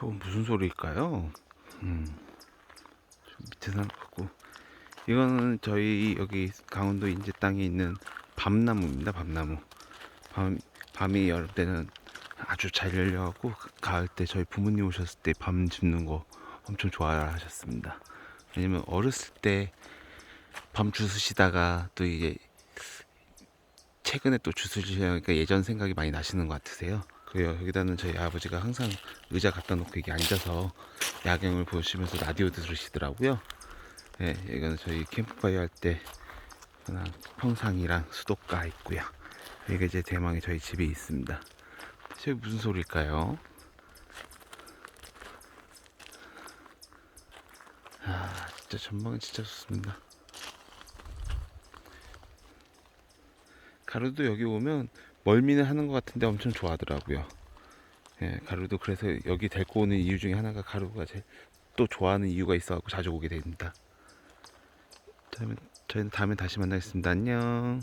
저건 무슨 소리일까요? 음, 저 밑에 것 같고 이거는 저희 여기 강원도 인제 땅에 있는 밤나무입니다. 밤나무. 밤 밤이 여름 때는 아주 잘 열려갖고 가을 때 저희 부모님 오셨을 때밤 짚는 거 엄청 좋아하셨습니다. 왜냐면 어렸을 때 밤 주무시다가 또 이제 최근에 또 주무시려니까 예전 생각이 많이 나시는 것 같으세요. 그 여기다는 저희 아버지가 항상 의자 갖다 놓고 이게 앉아서 야경을 보시면서 라디오 들으시더라고요. 예, 이거는 저희 캠프파이어 할 때 평상이랑 수도가 있고요. 여기가 이제 대망의 저희 집에 있습니다. 저기 무슨 소리일까요? 아, 진짜 전망은 진짜 좋습니다. 가루도 여기 오면 멀미는 하는 것 같은데 엄청 좋아하더라고요. 예, 가루도 그래서 여기 데리고 오는 이유 중에 하나가 가루가 제일 또 좋아하는 이유가 있어갖고 자주 오게 됩니다. 저희는, 저희는 다음에 다시 만나겠습니다. 안녕.